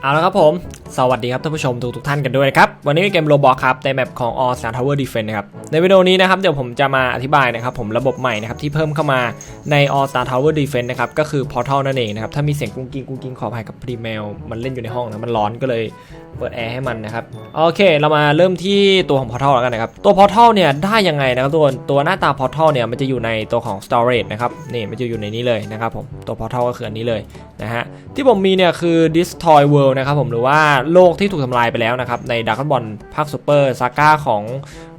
เอาละครับผมสวัสดีครับท่านผู้ชมทุกทุกท่านกันด้วยนะครับ วันนี้เป็นเกมโรบอกครับในแมปของ All Star Tower Defense นะครับ ในวิดีโอนี้นะครับเดี๋ยวผมจะมาอธิบายนะครับผมระบบใหม่นะครับที่เพิ่มเข้ามาใน All Star Tower Defense นะครับก็คือ Portal นั่นเองนะครับถ้ามีเสียงกุ้งกิ้งกุ้งกิ้งขออภัยกับพรีเมลมันเล่นอยู่ในห้องนะมันร้อนก็เลยเปิดแอร์ให้มันนะครับโอเค เรามาเริ่มที่ตัวของ Portal แล้วกันนะครับตัว Portal เนี่ยได้ยังไงนะครับตัวตัวหน้าตา Portal เนี่ยมันจะอยู่ในตัวของ Storage นะครับนี่มันจะอยู่ในนี้เลยนะครับผมตัว Portal ก็คืออันนี้เลยนะฮะที่ผมมีเนี่ยคือ Destroy World นะครับผมหรือว่าโลกที่ถูกทำลายไปแล้วนะครับ ใน Dragon Ball ภาค Super Saga ของ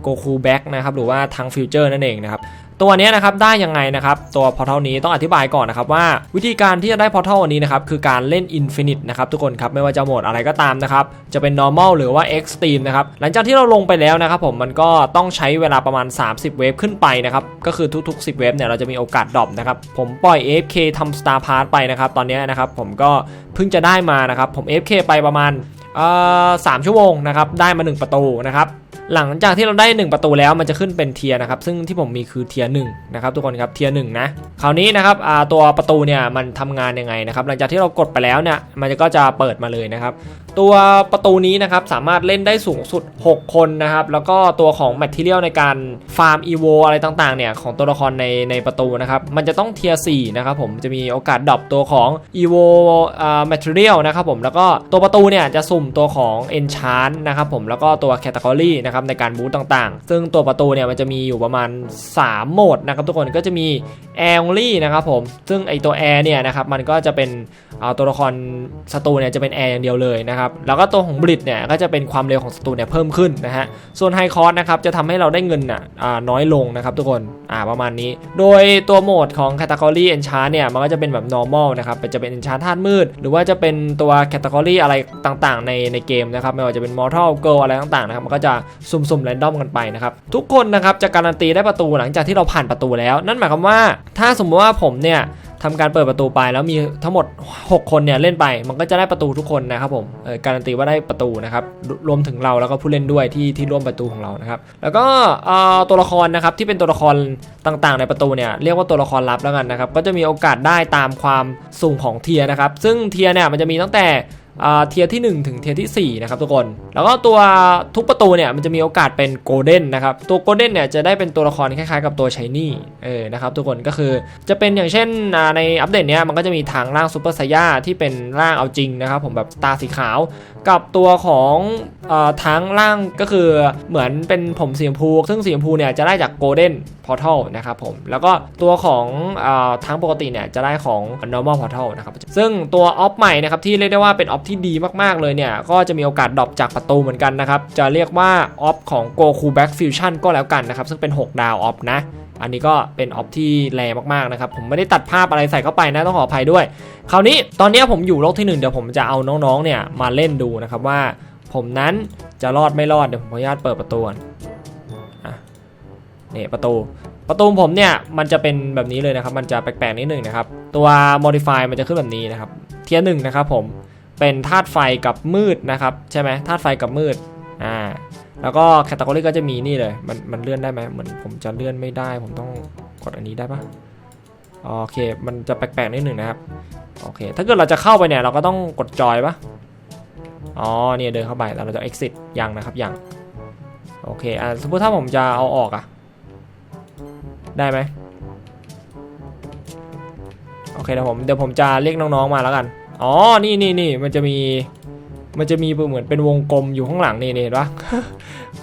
Goku Back นะครับ หรือว่าทาง Future นั่นเองนะครับ ตัวนี้นะครับได้ยังไงนะครับ ตัว Portal นี้ต้องอธิบายก่อนนะครับว่าวิธีการที่จะได้ Portal อันนี้นะครับ คือการเล่น Infinite นะครับทุกคนครับ ไม่ว่าจะโหมดอะไรก็ตามนะครับ จะเป็น Normal หรือว่า Extreme นะครับ หลังจากที่เราลงไปแล้วนะครับผมมันก็ต้องใช้เวลาประมาณ 30 เวฟขึ้นไปนะครับก็คือทุก ๆ 10 เวฟเนี่ยเราจะมีโอกาสดรอปนะครับผมปล่อย AFK ทำ Star Pass ไปนะครับตอนนี้นะครับผมก็เพิ่งจะได้มานะครับผม AFK ไปประมาณ สามชั่วโมงนะครับได้มา 1 ประตูนะครับหลังจากที่เราได้ 1 ประตูแล้วมันจะขึ้นเป็นเทียนะครับซึ่งที่ผมมีคือเทียหนึ่งนะครับทุกคนครับเทียหนึ่งนะคราวนี้นะครับตัวประตูเนี่ยมันทำงานยังไงนะครับหลังจากที่เรากดไปแล้วเนี่ยมันก็จะเปิดมาเลยนะครับ ตัวประตูนี้นะครับสามารถเล่นได้สูงสุด 6 คนนะครับ แล้วก็ตัวของแมทเทียลในการฟาร์มอีโวอะไรต่างๆเนี่ยของตัวละครในในประตูนะครับ มันจะต้องเทียร์4นะครับผมจะมีโอกาสดรอปตัวของอีโวอ่าแมทเทียลนะครับผมแล้วก็ตัวประตูเนี่ยจะสุ่มตัวของ Enchant นะครับผมแล้วก็ตัวแคตตา o r y นะครับในการบูตต่างๆ ซึ่งตัวประตูเนี่ยมันจะมีอยู่ประมาณ 3 โหมดนะครับทุกคนก็จะมี Air only นะครับผมซึ่งไอตัว Air เนี่ยนะครับมันก็จะเป็นเอาตัวละครศัตรูเนี่ยจะเป็น Air อย่างเดียวเลยนะครับแล้วก็ตัวของบลิดเนี่ยก็จะเป็นความเร็วของศัตรูเนี่ยเพิ่มขึ้นนะฮะส่วนไฮคอร์สนะครับจะทำให้เราได้เงินอะน้อยลงนะครับทุกคนอ่าประมาณนี้ โดยตัวโหมดของ Category Enchant เนี่ยมันก็จะเป็นแบบ normal นะครับเป็นจะเป็น Enchant ธาตุมืด หรือว่าจะเป็นตัว Category อะไรต่างๆ ในในเกมนะครับไม่ว่าจะเป็น Mortal Girl อะไรต่างๆนะครับมันก็จะสุ่มๆแรนดอมกันไปนะครับทุกคนนะครับจะการันตีได้ประตูหลังจากที่เราผ่านประตูแล้ว นั่นหมายความว่าถ้าสมมติว่าผมเนี่ย ทำการเปิดประตูไปแล้วมีทั้งหมด 6 คนเนี่ยเล่นไป มันก็จะได้ประตูทุกคนนะครับผมการันตีว่าได้ประตูนะครับรวมถึงเราแล้วก็ผู้เล่นด้วยที่ที่ร่วมประตูของเรานะครับแล้วก็ตัวละครนะครับที่เป็นตัวละครต่างๆ ในประตูเนี่ยเรียกว่าตัวละครลับแล้วกันนะครับก็จะมีโอกาสได้ตามความสูงของเทียนะครับซึ่งเทียเนี่ยมันจะมีตั้งแต่ เทียร์ที่ 1 ถึงเทียร์ที่ 4 นะครับทุกคน แล้วก็ตัวทุกประตูเนี่ยมันจะมีโอกาสเป็นโกลเด้นนะครับ ตัวโกลเด้นเนี่ยจะได้เป็นตัวละครคล้ายๆกับตัวชายนี่เออนะครับทุกคนก็คือจะเป็นอย่างเช่นในอัปเดตเนี้ยมันก็จะมีทางร่างซูเปอร์ไซย่าที่เป็นร่างเอาจริงนะครับผมแบบตาสีขาว กับตัวของเอ่อทั้งร่างก็คือเหมือนเป็นผมสีชมพู ซึ่งสีชมพูเนี่ยจะได้จากโกลเด้น พอร์ทัลนะครับผมแล้วก็ตัวของอทั้งปกติเนี่ยจะได้ของ normal portal นะครับซึ่งตัวออฟใหม่นะครับที่เรียกได้ว่าเป็นออฟที่ดีมากๆเลยเนี่ยก็จะมีโอกาสดรอปจากประตูเหมือนกันนะครับจะเรียกว่าออฟของ Goku Back Fusion ก็แล้วกันนะครับซึ่งเป็น 6 ดาวออฟนะอันนี้ก็เป็นออฟที่แรงมากๆนะครับผมไม่ได้ตัดภาพอะไรใส่เข้าไปนะต้องขออภัยด้วย คราวนี้ตอนนี้ผมอยู่โลกที่หนึ่งเดี๋ยวผมจะเอาน้องๆเนี่ยมาเล่นดูนะครับว่า ผมนั้นจะรอดไม่รอดเดี๋ยวผมขออนุญาตเปิดประตู นี่ประตูประตูผมเนี่ยมันจะเป็นแบบนี้เลยนะครับ มันจะแปลกๆนิดหนึ่งนะครับ ตัว modify มันจะขึ้นแบบนี้นะครับ เทียร์หนึ่งนะครับผมเป็นธาตุไฟกับมืดนะครับ ใช่ไหมธาตุไฟกับมืดอ่าแล้วก็แคตตา o r y ก็จะมีนี่เลย มันมันเลื่อนได้ไหมเหมือนผมจะเลื่อนไม่ได้ ผมต้องกดอันนี้ได้ปะโอเค มันจะแปลกๆนิดหนึ่งนะครับโอเค ถ้าเกิดเราจะเข้าไปเนี่ยเราก็ต้องกดจอยปะอ๋อเนี่ยเดินเข้าไปแล้วเราจะ exit ยังนะครับยังโอเคอะสมมติถ้าผมจะเอาออกอะ ได้ไหมโอเคเดี๋ยวผมเดี๋ยวผมจะเรียกน้องๆมาแล้วกัน อ๋อ นี่นี่นี่มันจะมี มันจะมีเหมือนเป็นวงกลมอยู่ข้างหลังนี่นี่เห็นปะ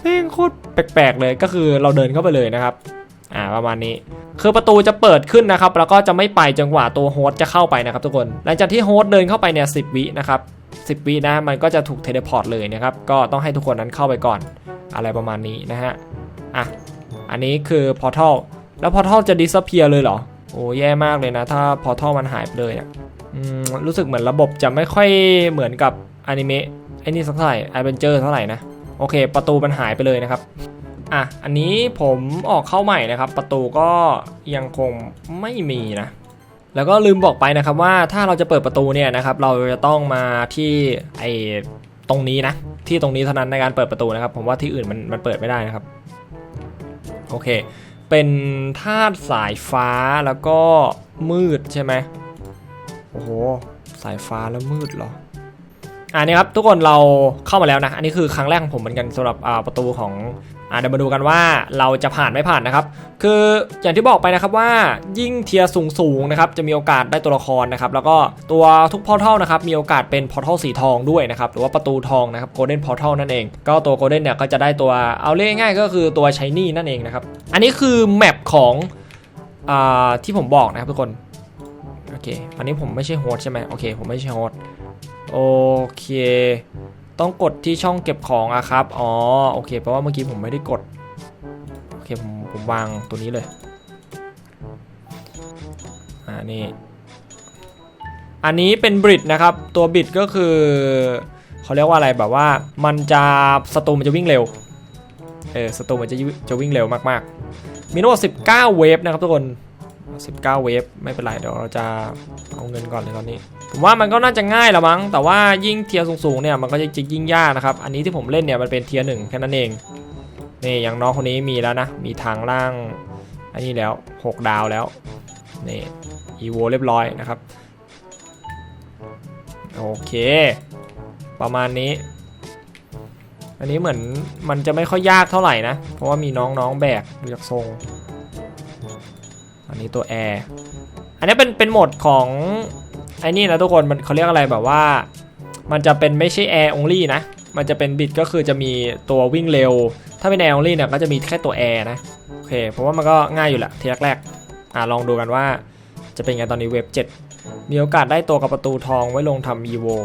แม่งโคตรแปลกๆเลยก็คือเราเดินเข้าไปเลยนะครับ อ่าประมาณนี้คือประตูจะเปิดขึ้นนะครับ แล้วก็จะไม่ไปจนกว่าตัวโฮสต์จะเข้าไปนะครับทุกคน หลังจากที่โฮสต์เดินเข้าไปเนี่ยสิวินะครับสิวินะมันก็จะถูกเทเลพอร์ตเลยนะครับ ก็ต้องให้ทุกคนนั้นเข้าไปก่อน อะไรประมาณนี้นะฮะ อะ อันนี้คือพอร์ทัล แล้วพอทัลจะดิสเพียเลยเหรอ โอ้แย่มากเลยนะ ถ้าพอทัลมันหายไปเลยอะรู้สึกเหมือนระบบจะไม่ค่อยเหมือนกับอนิเมะไอ้นี่สักเท่าไหร่ไอเวนเจอร์เท่าไหร่นะ โอเค ประตูมันหายไปเลยนะครับ อะ อันนี้ผมออกเข้าใหม่นะครับ ประตูก็ยังคงไม่มีนะแล้วก็ลืมบอกไปนะครับว่าถ้าเราจะเปิดประตูเนี่ยนะครับเราจะต้องมาที่ไอตรงนี้นะที่ตรงนี้เท่านั้นในการเปิดประตูนะครับ ผมว่าที่อื่นมันมันเปิดไม่ได้นะครับโอเค เป็นธาตุสายฟ้าแล้วก็มืดใช่ไหมโอ้โห สายฟ้าแล้วมืดเหรอ อันนี้ครับทุกคนเราเข้ามาแล้วนะ อันนี้คือครั้งแรกของผมเหมือนกันสำหรับประตูของอเดี๋ยวมาดูกันว่าเราจะผ่านไม่ผ่านนะครับ คืออย่างที่บอกไปนะครับว่ายิ่งเทียร์สูงๆนะครับจะมีโอกาสได้ตัวละครนะครับแล้วก็ตัวทุกพอร์ทัลนะครับมีโอกาสเป็นพอร์ทัลสีทองด้วยนะครับหรือว่าประตูทองนะครับโกลเด้นพอร์ทัลนั่นเอง ก็ตัวโกลเด้นเนี่ยก็จะได้ตัวเอาเรียกง่ายก็คือตัวชายนี่นั่นเองนะครับอันนี้คือแมปของอที่ผมบอกนะครับทุกคนโอเคอันนี้ผมไม่ใช่โฮสใช่ไหมโอเคผมไม่ใช่โฮส โอเค ต้องกดที่ช่องเก็บของอะครับ อ๋อ โอเค เพราะว่าเมื่อกี้ผมไม่ได้กด โอเค ผมผมวางตัวนี้เลย อ่า นี่ อันนี้เป็นบริดนะครับ ตัวบริดก็คือเขาเรียกว่าอะไรแบบว่า มันจะสตูมันจะวิ่งเร็ว เออ สตูมันจะจะวิ่งเร็วมากๆ มีทั้งหมด19 เวฟนะครับทุกคน 19 เวฟไม่เป็นไรเดี๋ยวเราจะเอาเงินก่อนเลยตอนนี้ ผมว่ามันก็น่าจะง่ายละมั้ง แต่ว่ายิ่งเทียร์สูงๆเนี่ยมันก็จะยิ่งยากนะครับ อันนี้ที่ผมเล่นเนี่ยมันเป็นเทียร์หนึ่งแค่นั้นเองนี่อย่างน้องคนนี้มีแล้วนะ มีทางล่าง อันนี้แล้ว 6 ดาวแล้วนี่อีโวเรียบร้อยนะครับ โอเค ประมาณนี้ อันนี้เหมือนมันจะไม่ค่อยยากเท่าไหร่นะ เพราะว่ามีน้องๆแบกดูจากทรง อันนี้ตัวแอร์อันนี้เป็นเป็นโหมดของไอ้นี่นะทุกคนมันเขาเรียกอะไรแบบว่า มันจะเป็นไม่ใช่แอร์ only นะ มันจะเป็นบิดก็คือจะมีตัววิ่งเร็ว ถ้าเป็นแอร์ only เนี่ยก็จะมีแค่ตัวแอร์นะโอเคเพราะว่ามันก็ง่ายอยู่แหละทีแรกๆอ่าลองดูกันว่าจะเป็นไงตอนนี้เว็บ 7 มีโอกาสได้ตัวกับประตูทองไว้ลงทำ evo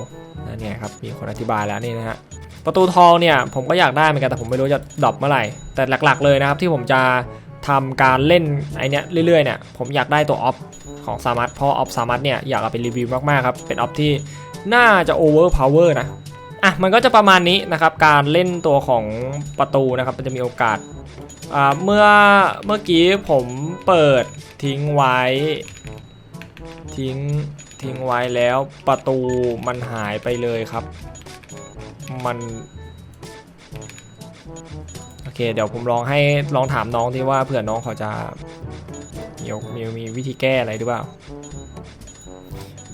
นั่นเนี่ยครับมีคนอธิบายแล้วนี่นะฮะประตูทองเนี่ยผมก็อยากได้เหมือนกันแต่ผมไม่รู้จะดรอปเมื่อไหร่แต่หลักๆเลยนะครับที่ผมจะ ทำการเล่นไอเนี้ยเรื่อยๆเนี่ยผมอยากได้ตัวออฟของสามัตเพราะออฟสามัตเนี่ยอยากเอาไปรีวิวมากๆครับเป็นออฟที่น่าจะโอเวอร์พาวเวอร์นะอะมันก็จะประมาณนี้นะครับการเล่นตัวของประตูนะครับมันจะมีโอกาสอ่าเมื่อเมื่อกี้ผมเปิดทิ้งไว้ทิ้งทิ้งไว้แล้วประตูมันหายไปเลยครับ มัน เคเดี๋ยวผมลองให้ลองถามน้องที่ว่าเผื่อน้องเขาจะมีมีมีวิธีแก้อะไรหรือเปล่า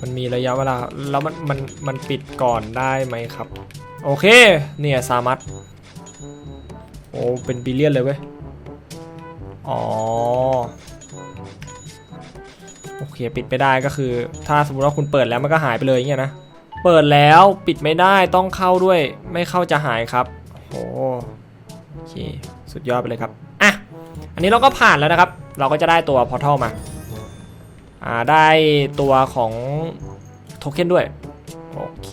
มันมีระยะเวลาแล้วมันมันมันปิดก่อนได้ไหมครับ โอเค เนี่ยสามัตโอ้เป็นบิลเลียนเลยเว้ย อ๋อ โอเคปิดไม่ได้ก็คือ ถ้าสมมติว่าคุณเปิดแล้วมันก็หายไปเลยอย่างเงี้ยนะ เปิดแล้วปิดไม่ได้ต้องเข้าด้วย ไม่เข้าจะหายครับ โอ้ เคสุดยอดไปเลยครับอะอันนี้เราก็ผ่านแล้วนะครับ เราก็จะได้ตัวพอร์ทัลมาอ่าได้ตัวของโทเค็นด้วยโอเค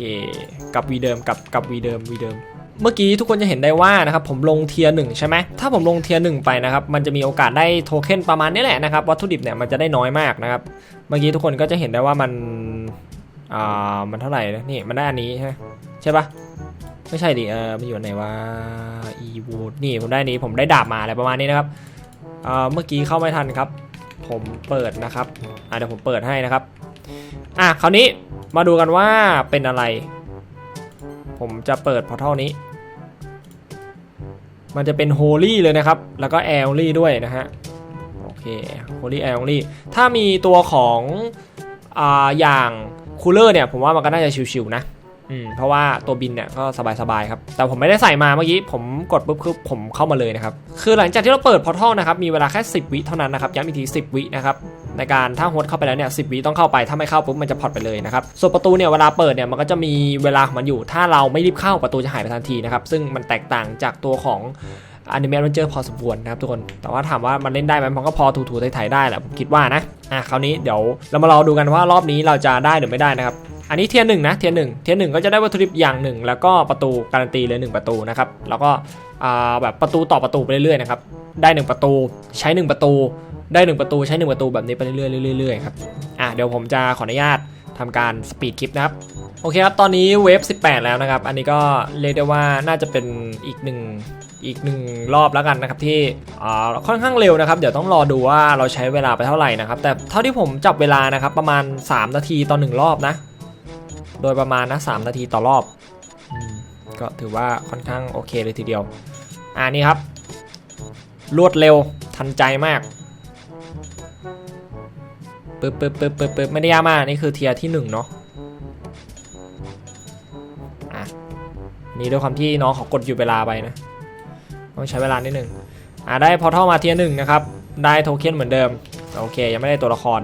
กับวีเดิมกับกับวีเดิมวีเดิม เมื่อกี้ทุกคนจะเห็นได้ว่านะครับผมลงเทียร์หนึ่งใช่ไหมถ้าผมลงเทียร์หนึ่งไปนะครับมันจะมีโอกาสได้โทเค็นประมาณนี้แหละนะครับวัตถุดิบเนี่ยมันจะได้น้อยมากนะครับเมื่อกี้ทุกคนก็จะเห็นได้ว่ามันอ่ามันเท่าไหร่นะนี่มันได้อันนี้ใช่ใช่ปะ ไม่ใช่ดิเออมันอยู่ไหนวะ e v o นี่ผมได้นี้ผมได้ดาบมาอะไรประมาณนี้นะครับเอ่อเมื่อกี้เข้าไม่ทันครับ ผมเปิดนะครับอ่าเดี๋ยวผมเปิดให้นะครับอะคราวนี้มาดูกันว่าเป็นอะไร ผมจะเปิดพอร์ทัลนี้ มันจะเป็น Holy เลยนะครับ แล้วก็ a i r Only ด้วยนะฮะโอเค Holy a i r Only ถ้ามีตัวของอ่าอย่างคูลเลอร์เนี่ยผมว่ามันก็น่าจะชิวๆนะ อืมเพราะว่าตัวบินเนี่ยก็สบายๆครับ แต่ผมไม่ได้ใส่มาเมื่อกี้ผมกดปุ๊บคือผมเข้ามาเลยนะครับ คือหลังจากที่เราเปิดพอร์ทัลนะครับมีเวลาแค่ 10 วิเท่านั้นนะครับย้ำอีกที10 วินะครับในการถ้าโฮสต์เข้าไปแล้วเนี่ยสิวิต้องเข้าไปถ้าไม่เข้าปุ๊บมันจะพอดไปเลยนะครับส่วนประตูเนี่ยเวลาเปิดเนี่ยมันก็จะมีเวลาของมันอยู่ ถ้าเราไม่รีบเข้าประตูจะหายไปทันทีนะครับซึ่งมันแตกต่างจากตัวของ อนิเมะมันเจอพอสมควรนะครับทุกคน แต่ว่าถามว่ามันเล่นได้ไหมมันก็พอถูๆไถๆได้แหละผมคิดว่านะ อะคราวนี้เดี๋ยวเรามารอดูกันว่ารอบนี้เราจะได้หรือไม่ได้นะครับ อันนี้เทียร์หนึ่งนะ เทียร์หนึ่งเทียร์หนึ่งก็จะได้วัตถุดิบอย่างหนึ่งแล้วก็ประตูการันตีเลยหนึ่งประตูนะครับ แล้วก็อ่าแบบประตูต่อประตูไปเรื่อยๆนะครับ ได้หนึ่งประตู ใช้หนึ่งประตู ได้หนึ่งประตู ใช้หนึ่งประตูแบบนี้ไปเรื่อยๆเรื่อยๆครับ อะเดี๋ยวผมจะขออนุญาตทำการสปีดคลิปนะครับ โอเคครับ ตอนนี้เวฟ 18 แล้วนะครับ อันนี้ก็เรียกได้ว่าน่าจะเป็นอีกหนึ่ง อีกหนึ่งรอบแล้วกันนะครับที่อ่าค่อนข้างเร็วนะครับ เดี๋ยวต้องรอดูว่าเราใช้เวลาไปเท่าไหร่นะครับ แต่เท่าที่ผมจับเวลานะครับประมาณ 3 นาทีต่อหนึ่งรอบนะ โดยประมาณนะ3นาทีต่อรอบอก็ถือว่าค่อนข้างโอเคเลยทีเดียวอ่านี่ครับ รวดเร็วทันใจมากปึ๊บปึ๊บปึ๊บปึ๊บปึ๊บไม่ได้ยากมากนี่คือเทียร์ที่หนึ่งเนาะนี่ด้วยความที่น้องเขากดอยู่เวลาไปนะ ต้องใช้เวลานิดนึงอ่าได้พอเท่ามาเทียร์หนึ่งนะครับ ได้โทเค็นเหมือนเดิม โอเค ยังไม่ได้ตัวละคร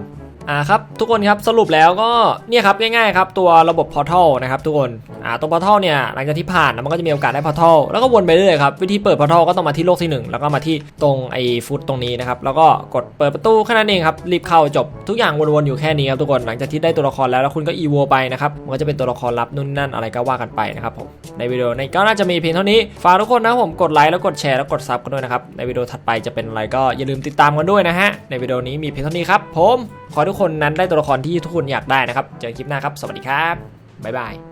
อ่าครับทุกคนครับสรุปแล้วก็เนี่ยครับง่ายๆครับตัวระบบพอร์ทัลนะครับทุกคนอ่าตัวพอร์ทัลเนี่ยหลังจากที่ผ่านมันก็จะมีโอกาสได้พอร์ทัลแล้วก็วนไปเรื่อยครับวิธีเปิดพอร์ทัลก็ต้องมาที่โลกที่หนึ่งแล้วก็มาที่ตรงไอ้ฟุตตรงนี้นะครับแล้วก็กดเปิดประตูแค่นั้นเองครับรีบเข้าจบทุกอย่างวนๆอยู่แค่นี้ครับทุกคนหลังจากที่ได้ตัวละครแล้วแล้วคุณก็อีโวไปนะครับมันก็จะเป็นตัวละครลับนู่นนั่นอะไรก็ว่ากันไปนะครับผมในวิดีโอในก็น่าจะมีเพียงเท่านี้ฝากทุกคนนะผมกดไลค์แล้วกดแชร์แล้วกดซับกันด้วยนะครับในวิดีโอถัดไปจะเป็นอะไรก็อย่าลืมติดตามกันด้วยนะฮะในวิดีโอนี้มีเพียงเท่านี้ครับผมขอทุกคนนั้นได้ตัวละครที่ทุกคนอยากได้นะครับ เจอกันคลิปหน้าครับ สวัสดีครับ บ๊ายบาย